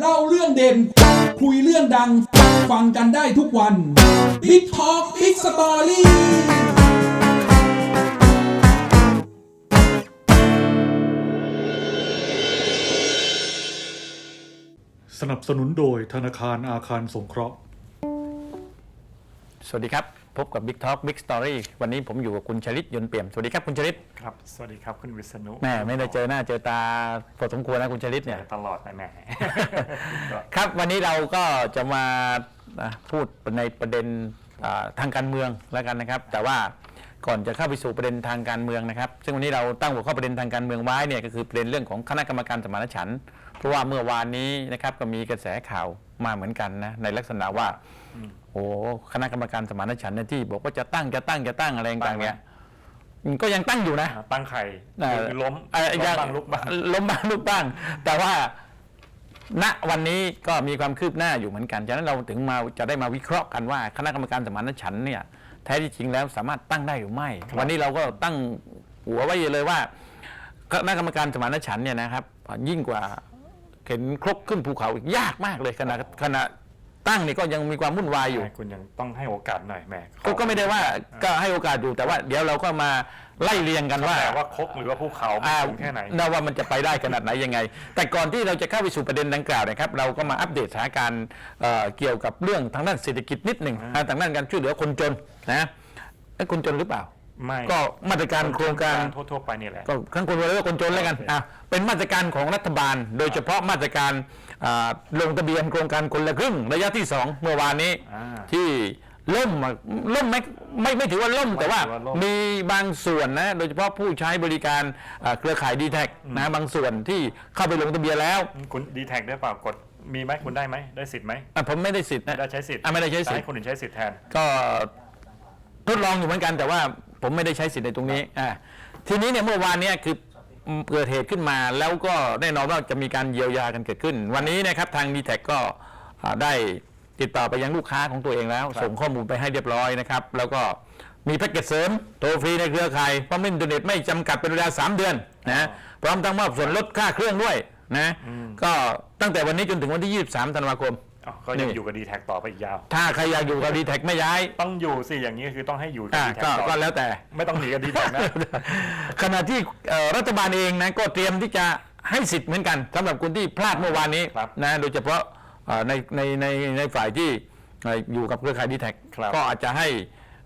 เล่าเรื่องเด่น คุยเรื่องดัง ฟังกันได้ทุกวัน Big Talk Big Story สนับสนุนโดยธนาคารอาคารสงเคราะห์ สวัสดีครับ พบกับ Big Talk Big Story วันนี้ผมอยู่กับคุณชลิตยนต์เปี่ยม สวัสดีครับคุณชลิตครับ สวัสดีครับคุณวิษณุแม่ไม่ได้เจอหน้าเจอตาพอสมควรนะคุณชลิตเนี่ย ตลอดนะแหม่ ครับวันนี้เราก็จะมาอะพูดในประเด็นอ่าทางการเมืองแล้วกันนะครับ แต่ว่าก่อนจะเข้าไปสู่ประเด็นทางการเมืองนะครับ ซึ่งวันนี้เราตั้งหัวข้อประเด็นทางการเมืองไว้เนี่ยก็คือประเด็นเรื่องของคณะกรรมการสมานฉันท์เพราะว่าเมื่อวานนี้นะครับก็มีกระแสข่าวมาเหมือนกันนะในลักษณะว่า โอ้คณะกรรมการสมานฉันท์เนี่ยที่ บอกว่าจะตั้งจะตั้งจะตั้งอะไรต่างๆเนี่ยก็ยังตั้งอยู่นะ ตั้งไข่เอ่อคือล้มเอ่อล้มยังบ้างลุกบ้าง ล้มบ้างลุกบ้าง แต่ว่าณวันนี้ก็มีความคืบหน้าอยู่เหมือนกันฉะนั้นเราถึงมาจะได้มาวิเคราะห์กันว่าคณะกรรมการสมานฉันท์เนี่ยแท้ที่จริงแล้วสามารถตั้งได้หรือไม่วันนี้เราก็ตั้งหัวไว้เลยว่าคณะกรรมการสมานฉันท์เนี่ยนะครับ ยิ่งกว่าเข็นครกขึ้นภูเขาอีกยากมากเลยขณะขณะ ตั้งนี่ก็ยังมีความวุ่นวายอยู่ คุณยังต้องให้โอกาสหน่อยแหม่ก็ก็ไม่ได้ว่าก็ให้โอกาสอยู่แต่ว่าเดี๋ยวเราก็มาไล่เรียงกันว่าแต่ว่าคกหรือว่าภูเขามันอ่าสูงแค่ไหนน่าว่ามันจะไปได้ขนาดไหนยังไง แต่ก่อนที่เราจะเข้าไปสู่ประเด็นดังกล่าวนะครับ เราก็มาอัปเดตสถานการณ์เอ่อเกี่ยวกับเรื่องทางด้านเศรษฐกิจนิดหนึ่งนะทางด้านการช่วยเหลือคนจนนะไอ้คนจนหรือเปล่า ไม่ก็มาตรการโครงการ ทั่วๆไปนี่แหละ ก็ทั้งคนรวยและคนจนแล้วกันอะเป็นมาตรการของรัฐบาล โดยเฉพาะมาตรการอ่าลงทะเบียนโครงการคนละครึ่ง ระยะที่ 2 เมื่อวานนี้อ่าที่ล่มอะล่มไหมไม่ไม่ถือว่าล่มแต่ว่าถือว่าล่ม มีบางส่วนนะโดยเฉพาะผู้ใช้บริการอ่าเครือข่ายดีแท็นะบางส่วนที่เข้าไปลงทะเบียนแล้วคุณดีแท็กได้เปล่ากดมีไหมคุณได้ไหมได้สิทธิ์ไหมอะผมไม่ได้สิทธิ์นะ ได้ใช้สิทธิ์อะไม่ได้ใช้สิทให้ธิ์คนอื่นใช้สิทธิ์แทน ก็ทดลองอยู่เหมือนกันแต่ว่า ผมไม่ได้ใช้สิทธิ์ในตรงนี้อ่าทีนี้เนี่ยเมื่อวานเนี้คือเกิดเหตุขึ้นมาแล้วก็แน่นอนว่าจะมีการเยียวยากันเกิดขึ้น วันนี้นะครับทางดีแท็ก็อ่าได้ติดต่อไปยังลูกค้าของตัวเองแล้วครับส่งข้อมูลไปให้เรียบร้อยนะครับ แล้วก็มีแพ็กเกจเสริมโทรฟรีในเครือข่ายพร้อมเล่นอินเทอร์เน็ตไม่จำกัดเป็นเวลา 3 เดือนนะพร้อมทั้งมอบส่วนลดค่าเครื่องด้วยนะก็ตั้งแต่วันนี้จนถึงวันที่ 23 ธันวาคม อ๋อก็ยังนี่ อยู่กับดีแท็กต่อไปอีกยาว ถ้าใครอยากอยู่กับดีแท็ไม่ย้ายต้องอยู่สิอย่างนี้คือต้องให้อยู่กับอ่าดีแท็ก็กต่อก็แล้วแต่ ไม่ต้องหนีกับดีแท็กนะ ขณะที่เอ่อรัฐบาลเองนะก็เตรียมที่จะให้สิทธิ์เหมือนกันสำหรับคนที่พลาดเมื่อวานนี้ครับนะโดยเฉพาะเอ่อในในในในฝ่ายที่เอ่ออยู่กับเครือข่ายดีแท็ครับก็อาจจะให้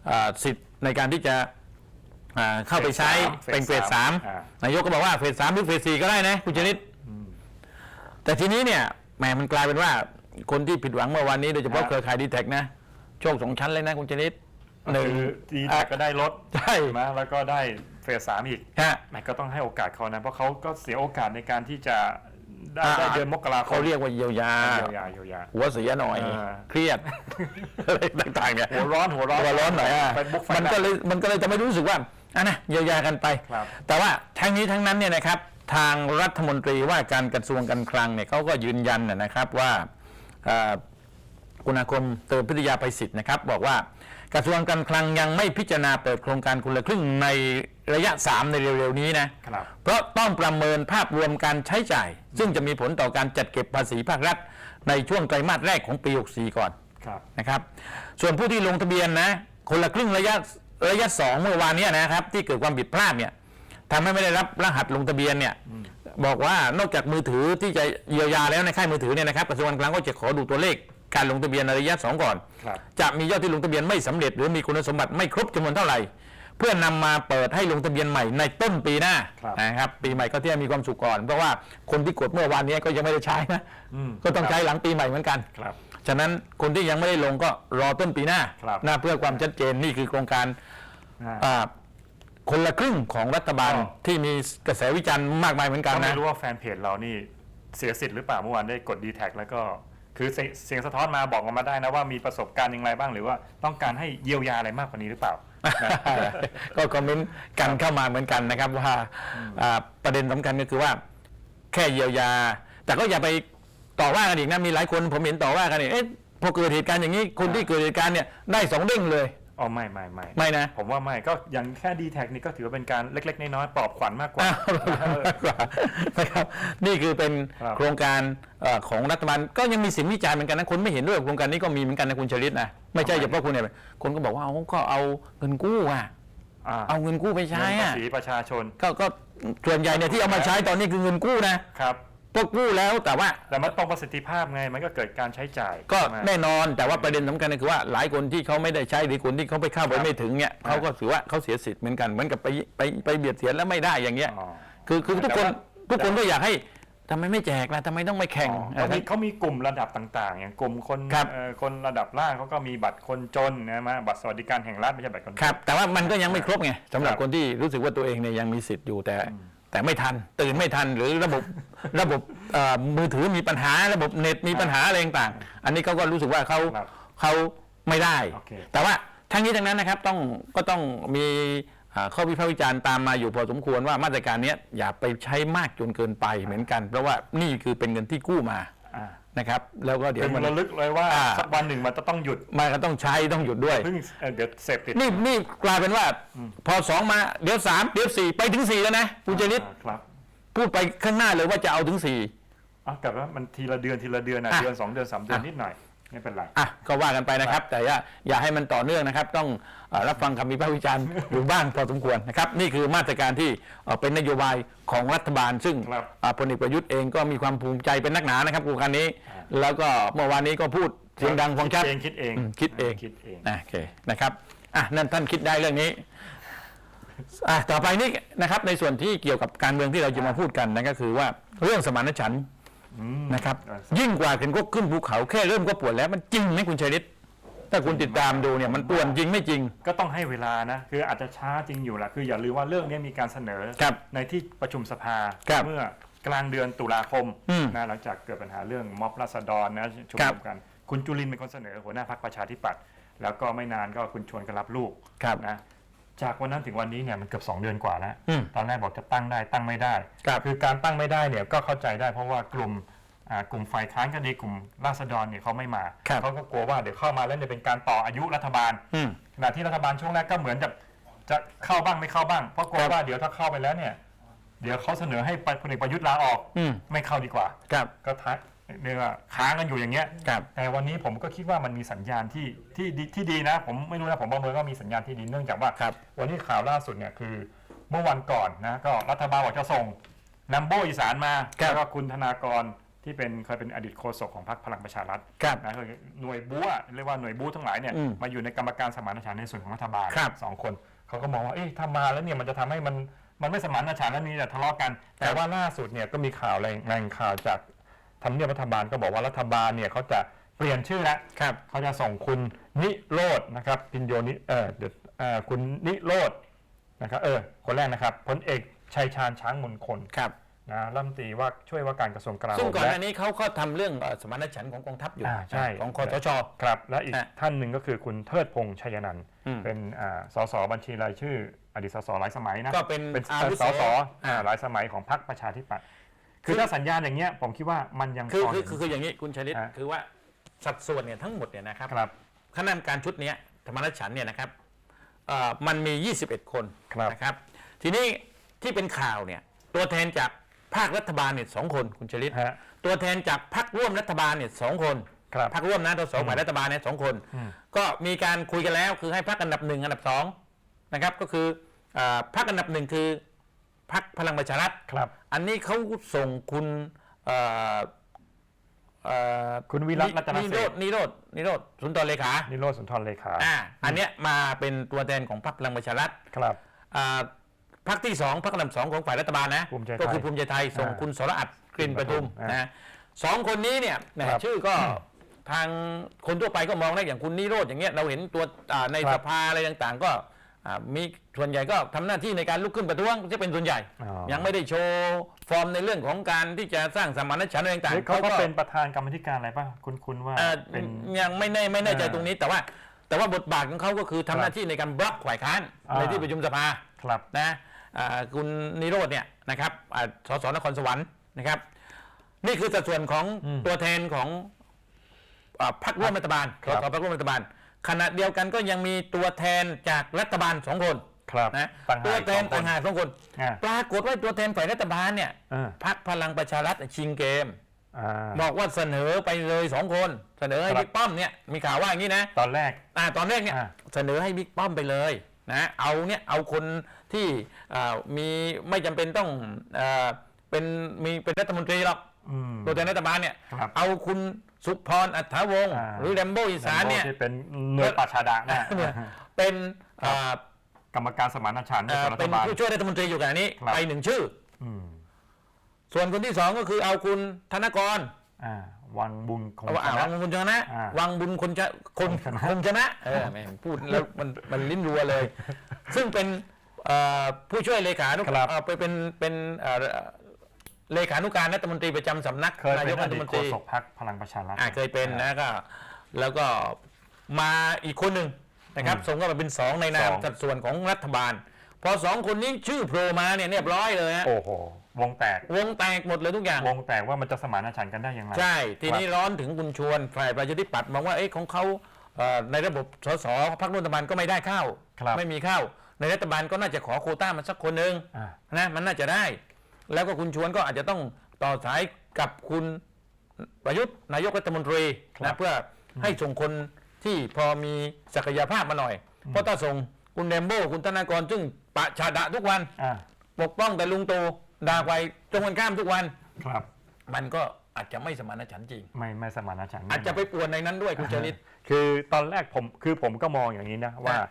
เอ่อสิทธิ์ในการที่จะอ่าเข้าไปใช้เฟสสามเป็นเฟสสามอ่า นายกก็บอกว่าเฟสสามหรือเฟสสี่ก็ได้นะคุณชนิด แต่ทีนี้เนี่ยแหมมันกลายเป็นว่า คนที่ผิดหวังเมื่อวานนี้โดยเฉพาะเครือข่ายดีแท็นะ โชคสองชั้นเลยนะคุณชนิดหนึ่ง คือดีแท็กก็ได้ลดใช่ ไหมแล้วก็ได้เฟสสามอีกฮะ แหม่ก็ต้องให้โอกาสเขานะ เพราะเขาก็เสียโอกาสในการที่จะได้อ่า ได้เดือนมกราคมเขาเรียกว่าเยียวยา เยียวยาเยียวยา หัวเสียหน่อยอ่าเครียด อะไรต่างๆเนี่ยหัวร้อนหัวร้อนหัวร้อนหน่อยอะไฟบุ๊กไฟมันก็เลยมันก็เลยจะไม่รู้สึกว่าอะนะเยียวยากันไป ครับ แต่ว่าทั้งนี้ทั้งนั้นเนี่ยนะครับ ทางรัฐมนตรีว่าการกระทรวงการคลังเนี่ยเขาก็ยืนยันนะนะครับว่าเอ่อ คุณอาคมเติมพิทยาภัยศิษย์นะครับ บอกว่ากระทรวงการคลังยังไม่พิจารณาเปิดโครงการคนละครึ่งในระยะ 3 ในเร็วๆนี้นะครับ เพราะต้องประเมินภาพรวมการใช้จ่าย ซึ่งจะมีผลต่อการจัดเก็บภาษีภาครัฐ ในช่วงไตรมาสแรกของปี 64 ก่อนครับนะครับส่วนผู้ที่ลงทะเบียนนะคนละครึ่งระยะระยะสองเมื่อวานเนี้นะครับ ที่เกิดความผิดพลาดเนี่ยทำให้ไม่ได้รับรหัสลงทะเบียนเนี่ย บอกว่านอกจากมือถือที่จะเยียวยาแล้วในค่ายมือถือเนี่ยนะครับกระทรวงการคลังก็จะขอดูตัวเลขการลงทะเบียนในระยะสองก่อน ครับจะมียอดที่ลงทะเบียนไม่สำเร็จ หรือมีคุณสมบัติไม่ครบจำนวนเท่าไหร่ เพื่อนำมาเปิดให้ลงทะเบียนใหม่ในต้นปีหน้าครับ นะครับปีใหม่ก็ที่จะมีความสุขก่อน เพราะว่าคนที่กดเมื่อวานนี้ก็ยังไม่ได้ใช้นะอืมก็ต้องใช้หลังปีใหม่เหมือนกัน ครับ ฉะนั้นคนที่ยังไม่ได้ลงก็รอต้นปีหน้าครับ นะเพื่อความชัดเจนนี่คือโครงการอ่า อ่า คนละครึ่งของรัฐบาลอ๋อ ที่มีกระแสวิจารณ์มากมายเหมือนกันก็ไม่นะรู้ว่าแฟนเพจเรานี่เสียสิทธิ์หรือเปล่าเมื่อวานได้กดดีแท็แล้วก็คือเสียเสียงสะท้อนมาบอกมาได้นะว่ามีประสบการณ์อย่างไรบ้างหรือว่าต้องการให้เยียวยาอะไรมากกว่านี้หรือเปล่านะก็คอมเมนต์กันเข้ามาเหมือนกันนะครับว่าอ่าประเด็นสำคัญก็คือว่า แค่เยียวยา แต่ก็อย่าไปต่อว่ากันอีกนะมีหลายคนผมเห็นต่อว่ากันอีกเอ๊ะพอเกิดเหตุการณ์อย่างนี้คนที่เกิดเหตุการณ์เนี่ยได้สองเด้งเลย อ๋อไม่ไม่ไม่ไม่นะ ผมว่าไม่ก็อย่างแค่ดีแท็นี่ก็ถือว่าเป็นการเล็ก ๆ น้อยๆปลอบขวัญมากกว่ามากกว่านะครับนี่คือเป็นครับโครงการเอ่อของรัฐบาลก็ยังมีเสินวิจารณ์เหมือนกันนะคนไม่เห็นด้วยกับโครงการนี้ก็มีเหมือนกันนะคุณชลิตนะไม่ใช่เฉพาะคุณเนี่ยคนก็บอกว่าเอาก็เอาเงินกู้อะอ่าเอาเงินกู้ไปใช้เงินภาอะษีประชาชนก็ก็ส่วนใหญ่เนี่ยที่เอามาใช้ตอนนี้คือเงินกู้นะครับพว กกู้แล้วแต่ว่าแต่มันตรงประสิทธิภาพไงมันก็เกิดการใช้จ่ายก็ใช่ไหม แน่นอนแต่ว่าประเด็นสำคัญก็คือว่าหลายคนที่เขาไม่ได้ใช้หรือคนที่เขาไปเข้าไปครับ ไม่ถึงเนี่ยเขาก็ถือว่าเขาเสียสิทธิ์เหมือนกันเหมือนกับไปไปไปเบียดเสียดแล้วไม่ได้อย่างเงี้ย อ๋อ คือคือทุกคนแต่ว่า ทุกคนก็อยากให้ทำไมไม่แจกล่ะทำไมต้องไม่แข่งอ๋อเขามีเขามีกลุ่มระดับต่างๆ อย่างกลุ่มคนครับ เอ่อคนระดับล่างเขาก็มีบัตรคนจนนะมาบัตรสวัสดิการแห่งรัฐไม่ใช่บัตรคนจน ครับแต่ว่ามันก็ยังไม่ครบไงสำหรับครับ คนที่รู้สึกว่าตัวเองเนี่ยยังมีสิทธิ์อยู่แต่ แต่ไม่ทัน ตื่นไม่ทันหรือระบบระบบเอ่อมือถือมีปัญหาระบบเน็ตมีปัญหาอะไรต่างๆอันนี้เขาก็รู้สึกว่าเขาครับเขาไม่ได้ โอเค แต่ว่าทั้งนี้ทั้งนั้นนะครับต้องก็ต้องมีอ่าข้อวิพากษ์วิจารณ์ตามมาอยู่พอสมควรว่ามาตรการเนี้ยอย่าไปใช้มากจนเกินไปเหมือนกัน เพราะว่านี่คือเป็นเงินที่กู้มา อ่า นะครับแล้วก็เดี๋ยวเป็นมันระลึกเลยว่าอ่า สักวันหนึ่งมันจะต้องหยุดมันก็ต้องใช้ต้องหยุดด้วย เพิ่งเอ่อเดี๋ยวเสพติดนี่นี่กลายเป็นว่าพอสองมาเดี๋ยวสามเดี๋ยวสี่ไปถึงสี่แล้วนะคุณเจริญอ่าครับพูดไปข้างหน้าเลยว่าจะเอาถึงสี่อ๋อกับว่ามันทีละเดือนทีละเดือนนะอะ เดือนสองเดือนสามเดือนอะนิดหน่อย ไม่เป็นไร อะก็ว่ากันไปนะครับ แต่อย่าอย่าให้มันต่อเนื่องนะครับ ต้องเอ่อรับฟังคำวิพากษ์วิจารณ์ อยู่บ้างพอสมควรนะครับ นี่คือมาตรการที่เอ่อเป็นนโยบายของรัฐบาล ซึ่งครับอ่าพลเอกประยุทธ์เองก็มีความภูมิใจเป็นนักหนานะครับโครงการนี้แล้วก็เมื่อวานนี้ก็พูดเสียงดังฟังชัดคิดเองคิดเองอืมคิดเอง คิดเอง อะโอเคนะครับอะนั่นท่านคิดได้เรื่องนี้อะต่อไปนี่นะครับในส่วนที่เกี่ยวกับการเมืองที่เราจะมาพูดกันนั่นก็คือว่าเรื่องสมานฉันท์อืม นะครับอ่ายิ่งกว่าเข็นก็ขึ้นภูเขาแค่เริ่มก็ปวดแล้วมันจริงไหมคุณชัยฤทธิ์ถ้าคุณติดตามดูเนี่ยมันปวดจริงไม่จริง ก็ต้องให้เวลานะคืออาจจะช้าจริงอยู่แหละคืออย่าลืมว่าเรื่องนี้มีการเสนอครับในที่ประชุมสภาครับเมื่อกลางเดือนตุลาคมอืมนะหลังจากเกิดปัญหาเรื่องม็อบราษฎรนะชุมครันุบมกัน คุณจุลินทร์เป็นคนเสนอหัวหน้าพรรคประชาธิปัตย์แล้วก็ไม่นานก็คุณชวนก็รับลูกครับ นะ จากวันนั้นถึงวันนี้เนี่ยมันเกือบ2 เดือนกว่าแล้วอืมตอนแรกบอกจะตั้งได้ตั้งไม่ได้ครับคือการตั้งไม่ได้เนี่ยก็เข้าใจได้เพราะว่ากลุ่มอ่ากลุ่มฝ่ายค้านก็ดีกลุ่มราษฎรเนี่ยเขาไม่มาครับเขาก็กลัวว่าเดี๋ยวเข้ามาแล้วเนี่ยเป็นการต่ออายุรัฐบาลอืมขณะที่รัฐบาลช่วงแรกก็เหมือนจะจะเข้าบ้างไม่เข้าบ้าง เพราะกลัวครับว่าเดี๋ยวถ้าเข้าไปแล้วเนี่ย เดี๋ยวเขาเสนอให้พลเอกประยุทธ์ลาออกอืมไม่เข้าดีกว่าครับก็ทัก เนี่ยว่าค้างกันอยู่อย่างเงี้ยครับแต่วันนี้ผมก็คิดว่ามันมีสัญญาณที่ที่ดีที่ดีนะ ผมไม่รู้นะผมประเมินว่ามีสัญญาณที่ดีเนื่องจากว่าครับ วันนี้ข่าวล่าสุดเนี่ยคือ เมื่อวันก่อนนะก็รัฐบาลบอกจะส่งนัมโบอีสานมาครับ แล้วก็คุณธนากรที่เป็นเคยเป็นอดีตโฆษกของพรรคพลังประชารัฐ ครับ นะคือหน่วยบู๊อะเรียกว่าหน่วยบู๊ทั้งหลายเนี่ยอืมมาอยู่ในกรรมการสมานฉันท์ในส่วนของรัฐบาลครับสองคนเขาก็มองว่าเอ๊ะถ้ามาแล้วเนี่ยมันจะทำให้มันมันไม่สมานฉันท์แล้วมีแต่ทะเลาะกัน แต่ว่าล่าสุดเนี่ยก็มีข่าวแรงแรงข่าวจาก ทำเนียบรัฐบาลก็บอกว่ารัฐบาลเนี่ยเขาจะเปลี่ยนชื่อแล้วครับเขาจะส่งคุณนิโรธนะครับพินโยนิเออเดี๋ยวเอ่อคุณนิโรธนะครับเออคนแรกนะครับพลเอกชัยชาญช้างมงคลครับนะรัฐมนตรีว่าช่วยว่าการกระทรวงกลาโหซึ่งมก่อนหและน้านี้เขาก็ทำเรื่องเอ่อสมานฉันท์ของกองทัพอยู่อ่าใช่ ของคอสช ครับและอีกฮะท่านหนึ่งก็คือคุณเทิดพงษ์ชัยนันท์อืมเป็นอ่าสสบัญชีรายชื่อ อดีตสสหลายสมัยนะก็เป็นเป็นอาวุโส สสอ่าอ่าหลายสมัยของพรรคประชาธิปัตย์ คือคือถ้าสัญญาณอย่างเงี้ยผมคิดว่ามันยังคือพอคือเห็น คือคืออย่างนี้คุณชลิตฮะ คือว่าสัดส่วนเนี่ยทั้งหมดเนี่ยนะครับครับ คณะกรรมการชุดเนี้ยธรรมนัฐฉันท์เนี่ยนะครับเอ่อมันมี 21 คนครับ นะครับ ทีนี้ที่เป็นข่าวเนี่ยตัวแทนจากภาครัฐบาลเนี่ยสองคนคุณชลิต ฮะ ตัวแทนจากพรรคร่วมรัฐบาลเนี่ยสองคนครับพรรคร่วมนะตัวสองฝ่ายรัฐบาลเนี่ยสองคน อืม ก็มีการคุยกันแล้วคือให้พรรคอันดับหนึ่งอันดับสองนะครับก็คือเอ่อพรรคอันดับหนึ่งคือพรรคพลังประชารัฐ ครับ อันนี้เขาส่งคุณเอ่อเอ่อคุณวิรัตรัตนนิเศโรรธษนิโรธนิโรธสุนทรเลขานิโรธสุนทรเลขาอ่าอันเนี้ยมาเป็นตัวแทนของพรรคพลังประชารัฐครับ อ่าพรรคที่สองพรรคอันดับสองของฝ่ายรัฐบาลนะภูมิใจไทยก็คือภูมิใจไทยส่งอ่าคุณสรอัดกลิ่นประทุมอ่านนะสองคนนี้เนี่ยแหมครับชื่อก็ทางคนทั่วไปก็มองได้อย่างคุณนิโรธอย่างเงี้ยเราเห็นตัวอ่าในครัสบภาอะไรต่างๆ ก็อ่า มีส่วนใหญ่ก็ทำหน้าที่ในการลุกขึ้นประท้วงจะเป็นส่วนใหญ่อ๋อยังไม่ได้โชว์ฟอร์มในเรื่องของการที่จะสร้างสมานฉันท์อะไรต่างเฮ้ยๆเขาก็เป็นประธานกรรมธิการอะไรป่ะคุณคุณว่าเอ่อเป็นยังไม่แน่ไม่แน่ใจอ่าตรงนี้แต่ว่าแต่ว่าบทบาทของเขาก็คือทำหน้าที่ในการบล็อกฝ่ายค้านอ่าในที่ประชุมสภาครับนะอ่าคุณนิโรธเนี่ยนะครับอ่าสสนครสวรรค์นะครับ นี่คือสัดส่วนของอืมตัวแทนของอ่าพรรคร่วมรัฐบาลคสรับสพรรคร่วมรัฐบาล ขณะเดียวกันก็ยังมีตัวแทนจากรัฐบาลสองคนครับนะต่างหากตัวแทนสองคน ต่างหากสองคน อ่าปรากฏว่าตัวแทนฝ่ายรัฐบาลเนี่ยอ่าพักพลังประชารัฐชิงเกม อ่า บอกว่าเสนอไปเลยสองคน เสนอให้ครับ บิ๊กป้อมเนี่ยมีข่าวว่าอย่างนี้นะตอนแรก อ่าตอนแรกเนี่ยอ่า เสนอให้บิ๊กป้อมไปเลยนะเอาเนี่ยเอาคนที่อ่ามีไม่จำเป็นต้องเอ่อเป็นมีเป็นรัฐมนตรีหรอกอืม ตัวแทนรัฐบาลเนี่ยครับ เอาคุณ สุพรอัฐาวงศ์อ่า หรือแรมโบ้อีสานเนี่ย ที่เป็นหน่วยปราชาดะนะเนี่ยเป็นอ่า กรรมการสมานฉันท์ในเอ่อส่วนรัเป็ฐนบาล ผู้ช่วยรัฐมนตรีอยู่กันนี้ครับ ไปหนึ่งชื่อ อืมส่วนคนที่สองก็คือเอาคุณธนกรอ่าวังบุญคงเอาชอ่านะ วังบุญชนะ อ่าวังบุญคนชะคนคงชนะคงชนะเออแม่งพูดแล้วมันมันลิ้นรัวเลย ซึ่งเป็นเอ่อผู้ช่วยเลขานุครับ เอ่อไปเป็นเป็นเอ่อ เลขานุการรัฐมนตรีประจำสำนักเคยนาเป็ยนกอรัฐดีตมนโฆตรีษกพรรคพลังประชารัฐ อ่าเคยเป็นนะก็แล้วก็มาอีกคนหนึ่งนะครับอืมส่งก็มาเป็นสองในนามสอง สัดส่วนของรัฐบาล พอสองคนนี้ชื่อโผล่มาเนี่ยเรียบร้อยเลยฮะโอ้โห วงแตก วงแตกหมดเลยทุกอย่าง วงแตกว่ามันจะสมานฉันท์กันได้อย่างไร ใช่ ทีนี้ร้อนถึงคุณชวนฝ่ายประชาธิปัตย์มองว่าเอ้ของเขาเอ่อในระบบสสพรรครัฐบาลก็ไม่ได้เข้า ครับ ไม่มีเข้า ในรัฐบาลก็น่าจะขอโควต้ามันสักคนหนึ่งอ่านะมันน่าจะได้ แล้วก็คุณชวนก็อาจจะต้องต่อสายกับคุณประยุทธ์นายกรัฐมนตรีครับนะเพื่อให้ส่งคนที่พอมีศักยภาพมาหน่อย เพราะถ้าส่งคุณเดมโบคุณธนากรซึ่งปะชาดะทุกวัน อ่าปกป้องแต่ลุงตู่ด่าไปตรงกันข้ามทุกวัน ครับมันก็อาจจะไม่สมานฉันท์จริง ไม่ไม่สมานฉันท์อาจจะไปป่วนในนั้นด้วยคุณเจริญคือตอนแรกผมคือผมก็มองอย่างนี้นะว่าครับ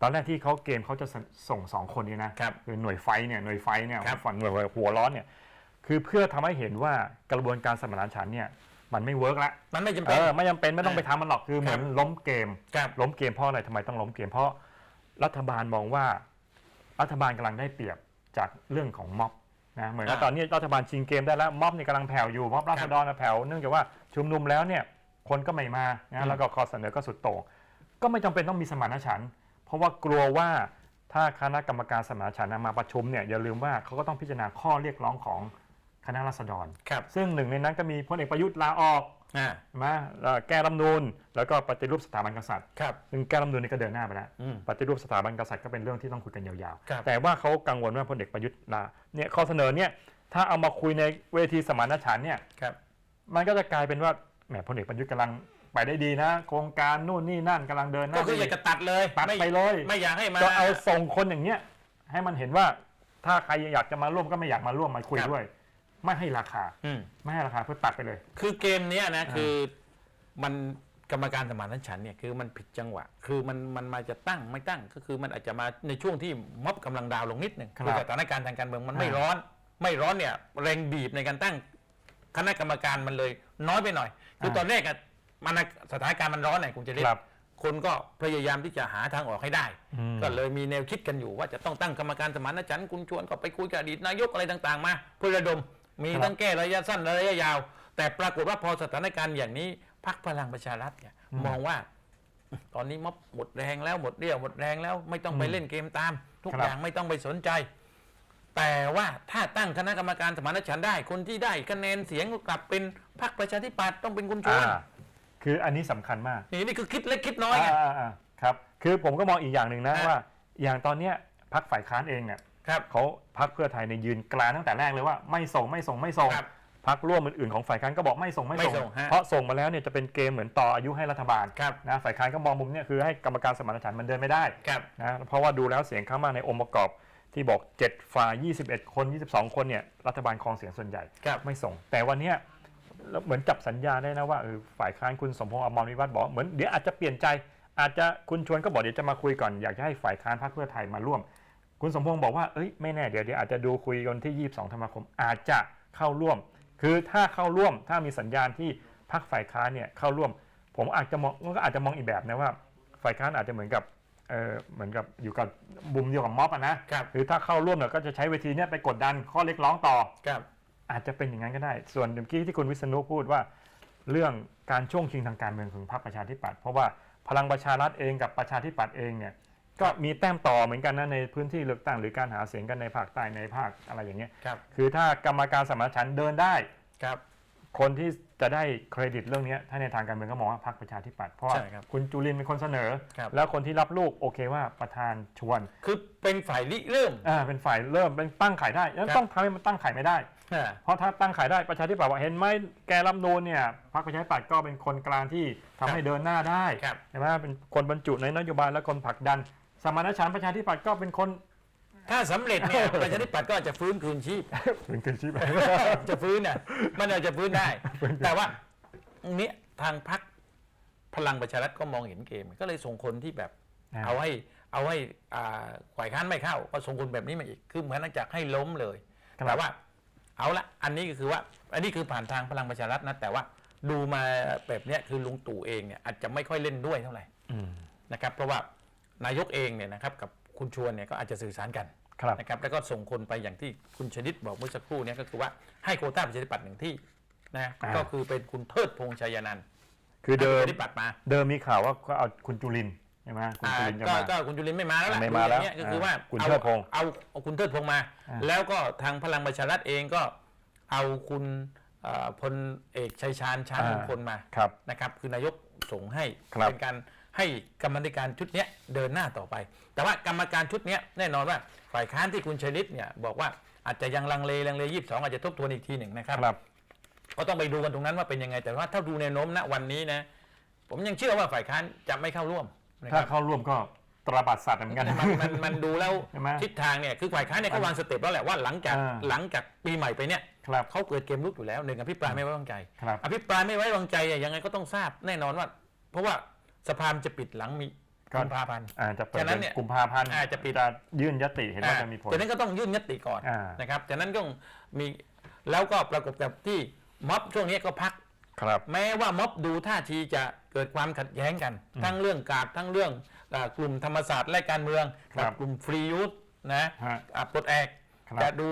ตอนแรกที่เขาเกมเขาจะส่งสองคนนี้นะครับคือหน่วยไฟเนี่ยหน่วยไฟเนี่ยครับ ฝั่งหน่วยหัวร้อนเนี่ยคือเพื่อทำให้เห็นว่ากระบวนการสมานฉันท์เนี่ยมันไม่เวิร์กละมันไม่จำเอเป็น อไม่จำเป็นไม่ต้องไปทำมันหรอกคือเหมือนล้มเกม ครับ ล้มเกมเพราะอะไรทำไมต้องล้มเกมเพราะรัฐบาลมองว่ารัฐบาลกำลังได้เปรียบจากเรื่องของม็อบนะเหมือนกับอ่าตอนนี้รัฐบาลชิงเกมได้แล้วม็อบเนี่ยกำลังแผ่วอยู่ม็อบราษฎรนะแผ่วเนื่องจากว่าชุมนุมแล้วเนี่ยคนก็ไม่มานะแล้วก็ข้อเสนอก็สุดโต่งก็ไม่จำเป็นต้องมีสมานฉันท์ เพราะว่ากลัวว่าถ้าคณะกรรมการสมานฉันท์มาประชุมเนี่ยอย่าลืมว่าเขาก็ต้องพิจารณาข้อเรียกร้องของคณะรัษฎร ครับซึ่งหนึ่งในนั้นก็มีพลเอกประยุทธ์ลาออกอ่าใช่ไหมแล้วแก้รัฐธรรมนูนแล้วก็ปฏิรูปสถาบันกษัตริย์ ครับ ซึ่งแก้รัฐธรรมนูนนี่ก็เดินหน้าไปแล้ว อืมปฏิรูปสถาบันกษัตริย์ก็เป็นเรื่องที่ต้องคุยกันยาวครับ ๆ แต่ว่าเขากังวลว่าพลเอกประยุทธ์ลาเนี่ยข้อเสนอเนี่ยถ้าเอามาคุยในเวทีสมานฉันท์เนี่ย ครับ มันก็จะกลายเป็นว่าแหมพลเอกประยุทธ์กำลัง ไปได้ดีนะ โครงการนู่นนี่นั่นกำลังเดินหน้าก็คืออยากจะตัดเลยตัดม่ไปเลย ไม่อยากให้มาก็เอาส่งคนอย่างเนี้ยให้มันเห็นว่าถ้าใครอยากจะมาร่วมก็ไม่อยากมาร่วมมาคุยด้วย ไม่ให้ราคา อืมไม่ให้ราคาเพื่อตัดไปเลย คือเกมเนี้ยนะคือมันกรรมการสมานฉันท์เนี่ยคือมันผิดจังหวะ คือมันมันมาจะตั้งไม่ตั้งก็คือมันอาจจะมาในช่วงที่ม็อบกำลังดาวน์ลงนิดหนึ่งครับคือสถานการณ์ทางการเมืองมันไม่อ่า ร้อน ไม่ร้อนเนี่ยแรงบีบในการตั้งคณะกรรมการมันเลยน้อยไปหน่อย คือตอนแรกอะ มันสถานการณ์มันร้อนไหนคุณจะเรียครับคนก็พยายามที่จะหาทางออกให้ได้ อืม ก็เลยมีแนวคิดกันอยู่ว่าจะต้องตั้งกรรมการสมานฉันท์คุณชวนก็ไปคุยกับอดีตนายกอะไรต่างๆ มาเพื่อระดมมีทั้งแก้ระยะสั้นและระยะยาว แต่ปรากฏว่าพอสถานการณ์อย่างนี้พักพลังประชารัฐเนี่ยมองว่า ตอนนี้ม็อบหมดแรงแล้วหมดเรี่ยวหมดแรงแล้วไม่ต้องไปเล่นเกมตาม ทุกครับ อย่างไม่ต้องไปสนใจ แต่ว่าถ้าตั้งคณะกรรมการสมานฉันท์ได้ คนที่ได้คะแนนเสียงก็กลับเป็นพรรคประชาธิปัตย์ต้องเป็นคุณชวนอ่า คืออันนี้สำคัญมากนี่นี่คือคิดเล็กคิดน้อยไง อ่าอ่าครับ คือผมก็มองอีกอย่างหนึ่งนะอ่า ว่า อย่างตอนเนี้ยพักฝ่ายค้านเองเนี่ยครับเขาพักเพื่อไทยในยยืนกลางตั้งแต่แรกเลยว่าไม่ส่งไม่ส่งไม่ส่งครับ พักร่วมอื่นๆของฝ่ายค้านก็บอกไม่ส่งไม่ไม่ส่งส่งฮะ เพราะส่งมาแล้วเนี่ยจะเป็นเกมเหมือนต่ออายุให้รัฐบาลครับนะฝ่ายค้านก็มองมุมเนี่ยคือให้กรรมการสมานฉันท์มันเดินไม่ได้ ครับ นะเพราะว่าดูแล้วเสียงข้างมากในองค์ประกอบที่บอก 7 ฝ่าย 21 คน 22 คนเนี่ยรัฐบาลครองเสียงส่วนใหญ่ ครับไม่ส่ง แต่วันเนี้ย แล้วเหมือนจับสัญญาได้นะว่าเออฝ่ายค้านคุณสมพงษ์อมรวิวัฒน์บอกเหมือนเดี๋ยวอาจจะเปลี่ยนใจ อาจจะคุณชวนก็บอกเดี๋ยวจะมาคุยก่อนอยากจะให้ฝ่ายค้านพรรคเพื่อไทยมาร่วม คุณสมพงษ์บอกว่าเอ้ยไม่แน่เดี๋ยวเดี๋ยวอาจจะดูคุยกันที่ 22ธันวาคม อาจจะเข้าร่วม คือถ้าเข้าร่วมถ้ามีสัญญาณที่พรรคฝ่ายค้านเนี่ยเข้าร่วม ผมอาจจะมองก็อาจจะมองอีกแบบนะว่า ฝ่ายค้านอาจจะเหมือนกับเออเหมือนกับอยู่กับบุมเดียวกับม็อบอะนะครับหรือถ้าเข้าร่วมเนี่ยก็จะใช้เวทีเนี้ยไปกดดันข้อเรียกร้องต่อครับ อาจจะเป็นอย่างนั้นก็ได้ ส่วนเมื่อกี้ที่คุณวิษณุพูดว่า เรื่องการช่วงชิงทางการเมืองของพรรคประชาธิปัตย์เพราะว่าพลังประชารัฐเองกับประชาธิปัตย์เองเนี่ยก็มีแต้มต่อเหมือนกันนะในพื้นที่เลือกตั้งหรือการหาเสียงกันในภาคใต้ในภาคอะไรอย่างเงี้ยครับคือถ้ากรรมการสมานฉันท์เดินได้ครับ คนที่จะได้เครดิตเรื่องเนี้ยถ้าในทางการเมืองก็มองว่าพรรคประชาธิปัตย์เพราะว่าใช่ครับคุณจุลินเป็นคนเสนอ ครับ แล้วคนที่รับลูกโอเคว่าประธานชวนคือเป็นฝ่ายริเริ่ม อ่าเป็นฝ่ายเริ่มเป็นตั้งขายได้แล้วครับ ต้องทำให้มันตั้งขายไม่ได้อ่า เพราะถ้าตั้งขายได้ประชาธิปัตย์ว่าเห็นไหมแกรัฐธรรมนูนเนี่ยพรรคประชาธิปัตย์ก็เป็นคนกลางที่ทำให้เดินหน้าได้ครับ ใช่ไหมเป็นคนบรรจุในนโยบายและคนผลักดัน สมานฉันท์ประชาธิปัตย์ก็เป็นคน ถ้าสำเร็จเนี่ย ประชาธิปัตย์ก็อาจจะฟื้นคืนชีพ ถึงคืนชีพ จะฟื้นน่ะมันอาจจะฟื้นได้แต่ว่าเนี้ยทางพรรคพลังประชารัฐก็มองเห็นเกม ก็เลยส่งคนที่แบบอ่าเอาให้เอาให้อ่าฝ่ายค้านไม่เข้า ก็ส่งคนแบบนี้มาอีก คือเหมือนจากให้ล้มเลยแต่ว่า เอาละอันนี้ก็คือว่า อันนี้คือผ่านทางพลังประชารัฐนะ แต่ว่าดูมาแบบเนี้ยคือลุงตู่เองเนี่ยอาจจะไม่ค่อยเล่นด้วยเท่าไหร่อืมนะครับเพราะว่านายกเองเนี่ยนะครับกับคุณชวนเนี่ยก็อาจจะสื่อสารกันครับนะครับแล้วก็ส่งคนไปอย่างที่คุณชนิดบอกเมื่อสักครู่เนี่ยก็คือว่าให้โควต้าประชาธิปัตย์หนึ่งที่นะอ่า ก็คือเป็นคุณเทิดพงษ์ชัยนันท์คือเดิปมระชาธิปัตย์มา เดิมมีข่าวว่าก็เอาคุณจุลิน ใช่ไหมคุณอ่าจุลินจะก็มา ก็คุณจุลินไม่มาแล้วล่ะไม่มาแล้วดูอย่งเงี้ยก็คือว่าอ่าคุณอาเทิดพงษ์เอาเอาคุณเทิดพงษ์มา อ่า แล้วก็ทางพลังประชารัฐเองก็เอาคุณเอ่อพลเอกชัยชาญชาญมงคลมาครับ นะครับคือนายกส่งให้ครับ เป็นการให้กรรมาธิการชุดเนี้ยเดินหน้าต่อไป แต่ว่ากรรมการชุดเนี้ยแน่นอนว่าฝ่ายค้านที่คุณชัยฤทธิ์เนี่ยบอกว่าอาจจะยังลังเลลังเลยี่สิบสองอาจจะทบทวนอีกทีหนึ่งนะครับ ครับ ก็ต้องไปดูกันตรงนั้นว่าเป็นยังไง แต่ว่าถ้าดูแนวโน้มณวันนี้นะ ผมยังเชื่อว่าฝ่ายค้านจะไม่เข้าร่วม นะคถ้ารับเข้าร่วมก็ตราบัดสัตว์เหมือนกัน มันมันมันดูแล้วใช่ไหมทิศทางเนี่ยคือฝ่ายค้านเนี่ยเขาวางสเต็ปแล้วแหละว่าหลังจากอ่า หลังจากปีใหม่ไปเนี่ยครับ เขาเกิดเกมลุกอยู่แล้วหนึ่งอภิปรายไม่ไว้วางใจ ครับ อภิปรายไม่ไว้วางใจอะยังไงก็ต้องทราบแน่นอนว่า เพราะว่าสภามันจะปิดหลังมีครับ กุมภาพันธ์อ่าจะเปิดฉะนั้เดือนนเนี่ยกุมภาพันธ์อ่าจะปิด จะยื่นยติเห็นว่าจะมีผลจากนั้นก็ต้องยื่นยติก่อนอ่านะครับจากนั้นก็มีแล้วก็ประกอบกับที่ม็อบช่วงนี้ก็พัก ครับ แม้ว่าม็อบดูท่าทีจะเกิดความขัดแย้งกัน ทั้งเรื่องกาดทั้งเรื่องเอ่อกลุ่มธรรมศาสตร์และการเมืองครับกักลุ่มฟรียูธนะฮะอะปลดแอกครับจะดู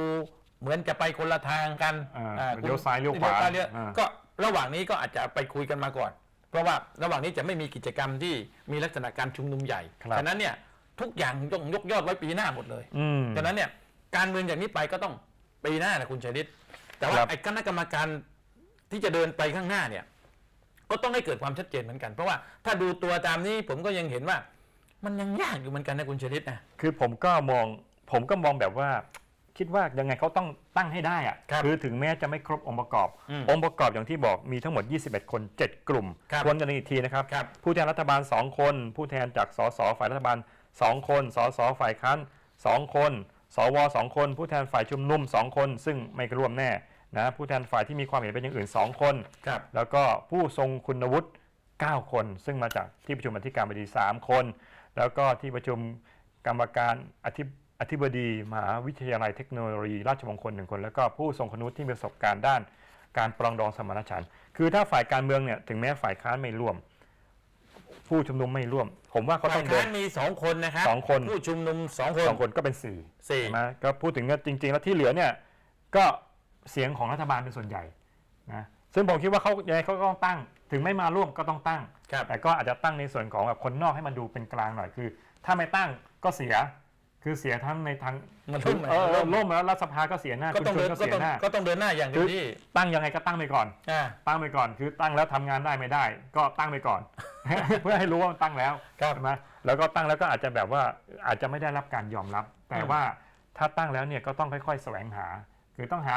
เหมือนจะไปคนละทางกันอ่าอ่าเลี้ยวซ้ายเลี้ยวขวาเลี้ยอ่าก็ระหว่างนี้ก็อาจจะไปคุยกันมาก่อน เพราะว่าระหว่างนี้จะไม่มีกิจกรรมที่มีลักษณะการชุมนุมใหญ่ครับฉะนั้นเนี่ยทุกอย่างต้องยกยอดไว้ปีหน้าหมดเลยอืมฉะนั้นเนี่ยการเมืองอย่างนี้ไปก็ต้องปีหน้านะคุณชนิดแต่ว่าครับไอ้คณะกรรมการ ที่จะเดินไปข้างหน้าเนี่ย ก็ต้องให้เกิดความชัดเจนเหมือนกัน เพราะว่าถ้าดูตัวตามนี้ผมก็ยังเห็นว่า มันยังยากอยู่เหมือนกันนะคุณชนิดนะคือผมก็มองผมก็มองแบบว่า คิดว่ายังไงเขาต้องตั้งให้ได้อะครับอถึงแม้จะไม่ครบองค์ประกอบ อืมองค์ประกอบอย่างที่บอกมีทั้งหมด 21 คน 7 กลุ่มครับทวนกันอีกทีนะครับ ครับ ผู้แทนรัฐบาล 2 คน ผู้แทนจากสสฝ่ายรัฐบาล 2 คนสสฝ่ายค้าน2คน สว 2 คน ผู้แทนฝ่ายชุมนุม 2 คน ซึ่งไม่ร่วมแน่ นะผู้แทนฝ่ายที่มีความเห็นเป็นอย่างอื่น 2 คน ครับแล้วก็ผู้ทรงคุณวุฒิ 9 คน ซึ่งมาจากที่ประชุมอธิการบดี 3 คน แล้วก็ที่ประชุมกรรมการอธิอธิบดีมหาวิทยาลัยเทคโนโลยี ราชมงคลหนึ่งคน แล้วก็ผู้ทรงคุณวุฒิที่มีประสบการณ์ด้านการปรองดองสมานฉันท์คือถ้าฝ่ายการเมืองเนี่ยถึงแม้ฝ่ายค้านไม่ร่วม ผู้ชุมนุมไม่ร่วม ผมว่าเขาฝ่าต้ยองเดิค้าน นมีสองคนนะครับสองคน ผู้ชุมนุมสองคน สองคนก็เป็นสี่สี่ ใช่ไหมก็พูดถึงว่าจริง ๆ แล้วที่เหลือเนี่ยก็ เสียงของรัฐบาลเป็นส่วนใหญ่นะซึ่งผมคิดว่าเขายังไงเขาก็ต้องตั้ง ถึงไม่มาร่วมก็ต้องตั้ง ครับ แต่ก็อาจจะตั้งในส่วนของแบบคนนอกให้มันดูเป็นกลางหน่อยคือ ถ้าไม่ตั้งก็เสีย คือเสียทั้งในทางมันล่มเออเออล่ล่มมแล้วรัฐสภาก็เสียหน้าก็คุณต้องชวเดินนก็ก็เสียต้องหน้าก็ต้องเดินหน้าอย่างเต็มที่ตั้งยังไงก็ตั้งไปก่อน อ่า ตั้งไปก่อนคือตั้งแล้วทำงานได้ไม่ได้ ก็ตั้งไปก่อน เพื่อให้รู้ว่ามันตั้งแล้วครับใช่ไหมแล้วก็ตั้งแล้วก็อาจจะแบบว่าอาจจะไม่ได้รับการยอมรับ แต่อืมว่าถ้าตั้งแล้วเนี่ยก็ต้องค่อย ๆ แสวงหา คือต้องหา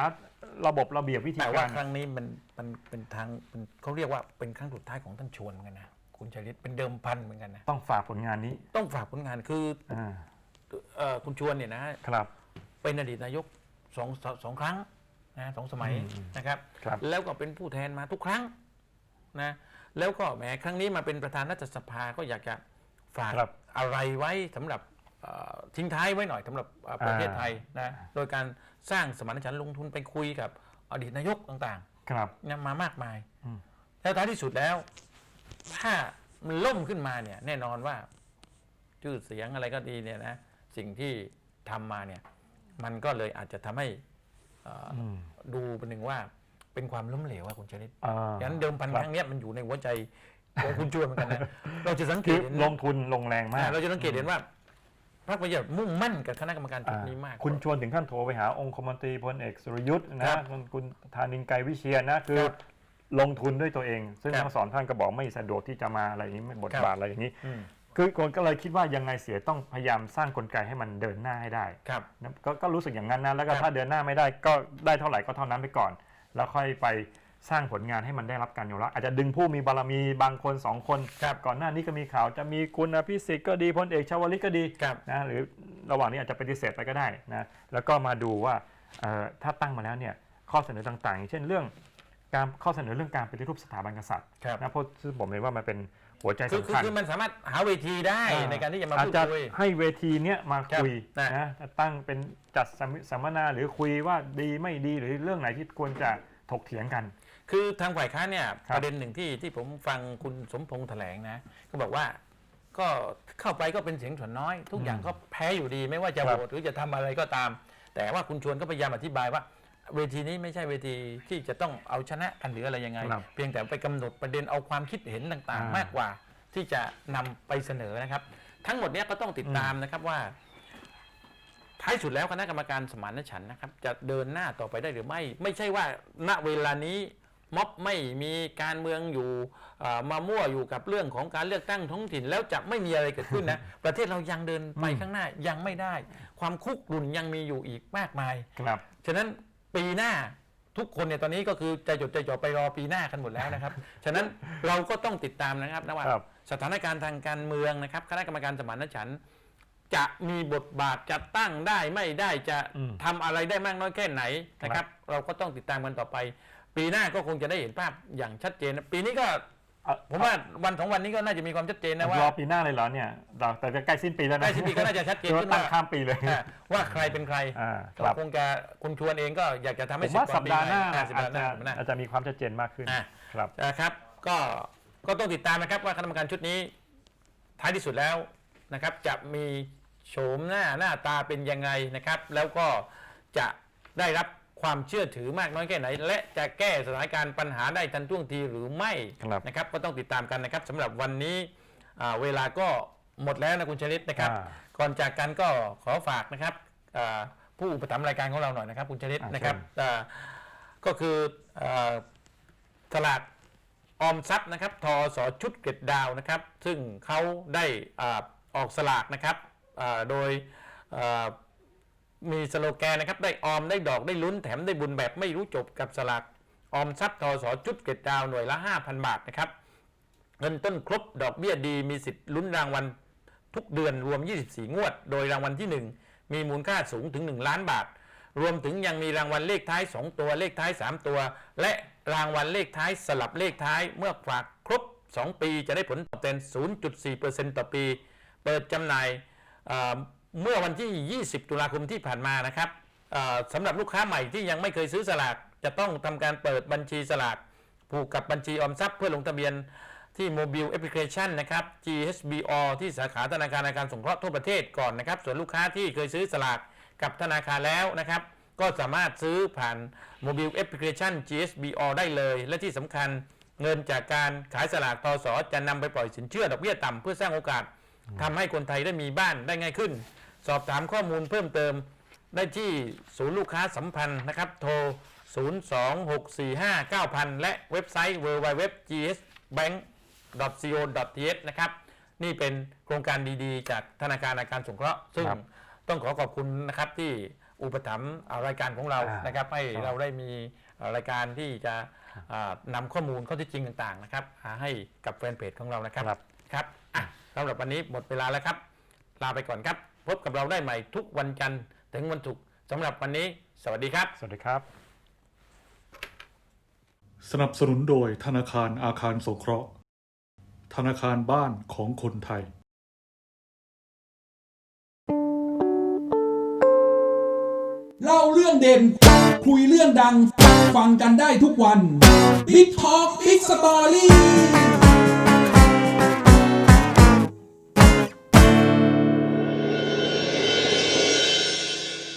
ระบบระเบียบวิธีแต่กาว่าร ครั้งนี้มันมันเป็นทางเป็นเขาเรียกว่าเป็นครั้งสุดท้ายของท่านชวนเหมือนกันนะคุณชลิตเป็นเดิมพันเหมือนกันนะต้องฝากผลงานนี้ต้องฝากผลงานคืออ่าเอ่อคุณชวนเนี่ยนะครับ เป็นอดีตนายกสองสองสองครั้งนะสองสมัยอืมนะครับ ครับ แล้วก็เป็นผู้แทนมาทุกครั้งนะแล้วก็แหมครั้งนี้มาเป็นประธานรัฐสภาก็อยากจะฝากครับ อะไรไว้สำหรับเอ่อ ทิ้งท้ายไว้หน่อยสำหรับเอ่อประเทศไทยนะโดยการสร้างสมานฉันท์ลงทุนไปคุยกับอดีตนายกต่างครับๆเนี่ยมามากมาย อืมแล้วท้ายที่สุดแล้ว ถ้ามันล่มขึ้นมาเนี่ย แน่นอนว่าชื่อเสียงอะไรก็ดีเนี่ยนะสิ่งที่ทำมาเนี่ย มันก็เลยอาจจะทำให้เอ่อออืมดูเป็นหนึ่งว่าเป็นความล้มเหลวว่าคุณชนิดอ่า ฉะนั้นเดิมพันครับครั้งเนี้ยมันอยู่ในหัวใจของคุณชวนเหมือนกันนะ เราจะสังเกคือตเห็นลงทุนลงแรงมาก อ่าเราจะสังเกตเห็นว่า พรรคประชาธิปัตย์มุ่งมั่นกับคณะกรรมการชุดนี้มาก คุณชวนถึงขั้นโทรไปหาองคมนตรีพลเอกสุรยุทธ์ครันะบคุณคุณธานินทร์ไกรวิเชียรนะคือครับลงทุนด้วยตัวเอง ซึ่งครับทั้งสองท่านก็บอกไม่สะดวกที่จะมาอะไรอย่างนี้ไม่บทครับบาทอะไรอย่างนี้อืมคือคนก็เลยคิดว่ายังไงเสียต้องพยายามสร้างกลไกให้มันเดินหน้าให้ได้ครับนะก็ก็รู้สึกอย่างนั้นนะแล้วก็ครับถ้าเดินหน้าไม่ได้ก็ได้เท่าไหร่ก็เท่านั้นไปก่อน แล้วค่อยไป สร้างผลงานให้มันได้รับการยอมรับอาจจะดึงผู้มีบารมีบางคนสองคนครับก่อนหน้านี้ก็มีข่าวจะมีคุณอภิสิทธิ์ก็ดีพลเอกชวลิตก็ดีครับนะหรือระหว่างนี้อาจจะปฏิเสธไปก็ได้นะแล้วก็มาดูว่าเอ่อถ้าตั้งมาแล้วเนี่ยข้อเสนอต่างๆอย่างเช่นเรื่องการข้อเสนอเรื่องการปฏิรูปสถาบันกษัตริย์ครับนะเพราะซึ่งผมเลยว่ามันเป็นหัวใจคือสำคือคัญคือมันสามารถหาเวทีได้อ่ในการที่จะมาอาจพูดจะคุยให้เวทีเนี้ยมาครับคุยนะนะจะตั้งเป็นจัดสัมมสัมมนาหรือคุยว่าดีไม่ดีหรือเรื่องไหนที่ควรจะถกเถียงกัน คือทางฝ่ายค้านเนี่ยครับ ประเด็นหนึ่งที่ที่ผมฟังคุณสมพงษ์แถลงนะก็บอกว่า ก็เข้าไปก็เป็นเสียงส่วนน้อย ทุกอย่างก็แพ้อยู่ดีไม่ว่าจะคโหรับวตหรือจะทำอะไรก็ตาม แต่ว่าคุณชวนก็พยายามอธิบายว่า เวทีนี้ไม่ใช่เวทีที่จะต้องเอาชนะกันหรืออะไรยังไง ครับเพียงแต่ไปกำหนดประเด็นเอาความคิดเห็นต่างอ่าๆ มากกว่าที่จะนำไปเสนอนะครับ ทั้งหมดเนี้ยก็ต้องติดตามนะครับว่า ท้ายสุดแล้วคณะกรรมการสมานฉันท์นะครับ จะเดินหน้าต่อไปได้หรือไม่ ไม่ใช่ว่าณเวลานี้ ม็อบไม่มีการเมืองอยู่เอ่อมามั่วอยู่กับเรื่องของการเลือกตั้งท้องถิ่น แล้วจะไม่มีอะไรเกิดขึ้นนะ ประเทศเรายังเดินไปข้างหน้ายังไม่ได้ ความคุกรุ่นยังมีอยู่อีกมากมายครับฉะนั้นปีหน้าทุกคนเนี่ยตอนนี้ก็คือใจจดใจจ่อไปรอปีหน้ากันหมดแล้วนะครับ ฉะนั้นเราก็ต้องติดตามนะครับนะว่าครับสถานการณ์ทางการเมืองนะครับคณะกรรมการสมานฉันท์จะมีบทบาทจะตั้งได้ไม่ได้จะอืมทำอะไรได้มากน้อยแค่ไหนนะครับ เราก็ต้องติดตามกันต่อไป ปีหน้าก็คงจะได้เห็นภาพอย่างชัดเจนนะปีนี้ก็เอ่อผมว่าวันสองวันนี้ก็น่าจะมีความชัดเจนนะว่ารอปีหน้าเลยเหรอเนี่ยเราแต่จะใกล้สิ้นปีแล้วนะใกล้สิ้นปีก็น่าจะชัดเจนคือขึ้นตั้ว่างข้ามปีเลยอ่าว่าใครเป็นใครอ่าคก็รับคงจะคุณชวนเองก็อยากจะทำผให้มเสร็จว่าก่อสันปปีดาห์หน้าอ่สัปอาจดาห์หจะน้าสัปดาห์หน้าอาจจะมีความชัดเจนมากขึ้นอะครับนะครับก็ก็ต้องติดตามนะครับว่าคณะกรรมการชุดนี้ ท้ายที่สุดแล้วนะครับจะมีโฉมหน้าหน้าตาเป็นยังไงนะครับ แล้วก็จะได้รับ ความเชื่อถือมากน้อยแค่ไหน และจะแก้สถานการณ์ปัญหาได้ทันท่วงทีหรือไม่ครับนะครับ ก็ต้องติดตามกันนะครับสำหรับวันนี้อ่าเวลาก็หมดแล้วนะคุณชลิตนะครับ อ่าก่อนจากกันก็ขอฝากนะครับอ่าผู้อุปถัมภ์รายการของเราหน่อยนะครับคุณชลิตอ่านะครับเชิญ อ่าก็คืออ่าตลาด ออมทรัพย์นะครับทอสอชุดเกร็ดดาวนะครับ ซึ่งเขาได้อาออกสลากนะครับอ่าโดยอ่า มีสโลแกนนะครับ ได้ออมได้ดอกได้ลุ้นแถมได้บุญแบบไม่รู้จบกับสลากออมทรัพย์ทอสอชุดเกร็ดดาวหน่วยละ 5,000 บาทนะครับ เงินต้นครบดอกเบี้ยดีมีสิทธิ์ลุ้นรางวัลทุกเดือนรวม 24 งวด โดยรางวัลที่ 1 มีมูลค่าสูงถึง 1 ล้านบาท รวมถึงยังมีรางวัลเลขท้าย 2 ตัวเลขท้าย 3 ตัว และรางวัลเลขท้ายสลับเลขท้ายเมื่อฝากครบ 2 ปีจะได้ผลตอบแทน 0.4%ต่อปี เปิดจำหน่าย เมื่อวันที่ 20 ตุลาคมที่ผ่านมานะครับสำหรับลูกค้าใหม่ที่ยังไม่เคยซื้อสลาก จะต้องทำการเปิดบัญชีสลาก ผูกกับบัญชีออมทรัพย์เพื่อลงทะเบียนที่โมบิลแอปพลิเคชันนะครับ GHBO ที่สาขาธนาคารอาคารสงเคราะห์ทั่วประเทศก่อนนะครับ ส่วนลูกค้าที่เคยซื้อสลากกับธนาคารแล้วนะครับ ก็สามารถซื้อผ่านโมบิลแอปพลิเคชัน GHBO ได้เลย และที่สำคัญเงินจากการขายสลากทอสอจะนำไปปล่อยสินเชื่อดอกเบี้ยต่ำเพื่อสร้างโอกาสทำให้คนไทยได้มีบ้านได้ง่ายขึ้น สอบถามข้อมูลเพิ่มเติม ได้ที่ศูนย์ลูกค้าสัมพันธ์นะครับ โทร 026459000 และเว็บไซต์ www.gsbank.co.th นะครับ นี่เป็นโครงการดีๆ จากธนาคารอาคารสงเคราะห์ซึ่งครับต้องขอขอบคุณนะครับที่อุปถัมภ์อ่ารายการของเราอ่านนะครับ ให้ครับ เราได้มีอ่ารายการที่จะอ่านำข้อมูลข้อเที่จริงต่างๆนะครับหาให้กับแฟนเพจของเรานะครับ ครับครับอะสำหรับวันนี้หมดเวลาแล้วครับ ลาไปก่อนครับ พบกับเราได้ใหม่ทุกวันจันทร์ถึงวันศุกร์สำหรับวันนี้ สวัสดีครับ สวัสดีครับ สนับสนุนโดยธนาคารอาคารสงเคราะห์ ธนาคารบ้านของคนไทยเล่าเรื่องเด่น คุยเรื่องดัง ฟังกันได้ทุกวัน Big Talk Big Story